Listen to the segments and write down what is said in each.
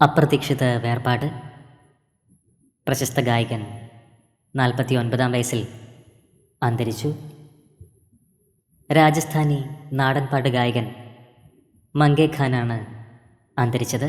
അപ്രതീക്ഷിത വേർപാട്. പ്രശസ്ത ഗായകൻ നാൽപ്പത്തി ഒൻപതാം വയസ്സിൽ അന്തരിച്ചു. രാജസ്ഥാനി നാടൻപാട്ട് ഗായകൻ മങ്കെ ഖാനാണ് അന്തരിച്ചത്.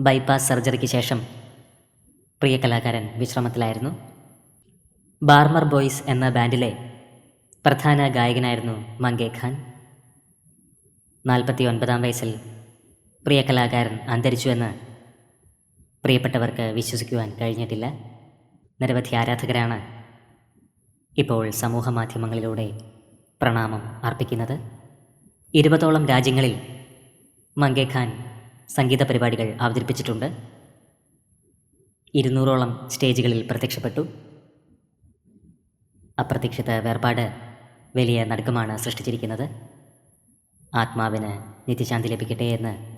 ബൈപ്പാസ് സർജറിക്ക് ശേഷം പ്രിയ കലാകാരൻ വിശ്രമത്തിലായിരുന്നു. ബാർമർ ബോയ്സ് എന്ന ബാൻഡിലെ പ്രധാന ഗായകനായിരുന്നു മങ്കെ ഖാൻ നാൽപ്പത്തി ഒൻപതാം വയസ്സിൽ പ്രിയ കലാകാരൻ അന്തരിച്ചുവെന്ന് പ്രിയപ്പെട്ടവർക്ക് വിശ്വസിക്കുവാൻ കഴിഞ്ഞിട്ടില്ല. നിരവധി ആരാധകരാണ് ഇപ്പോൾ സമൂഹ മാധ്യമങ്ങളിലൂടെ പ്രണാമം അർപ്പിക്കുന്നത്. ഇരുപതോളം രാജ്യങ്ങളിൽ മങ്കെ ഖാൻ സംഗീത പരിപാടികൾ അവതരിപ്പിച്ചിട്ടുണ്ട്. ഇരുന്നൂറോളം സ്റ്റേജുകളിൽ പ്രത്യക്ഷപ്പെട്ടു. അപ്രതീക്ഷിത വേർപാട് വലിയ നടുക്കമാണ് സൃഷ്ടിച്ചിരിക്കുന്നത്. ആത്മാവിന് നിത്യശാന്തി ലഭിക്കട്ടെ എന്ന്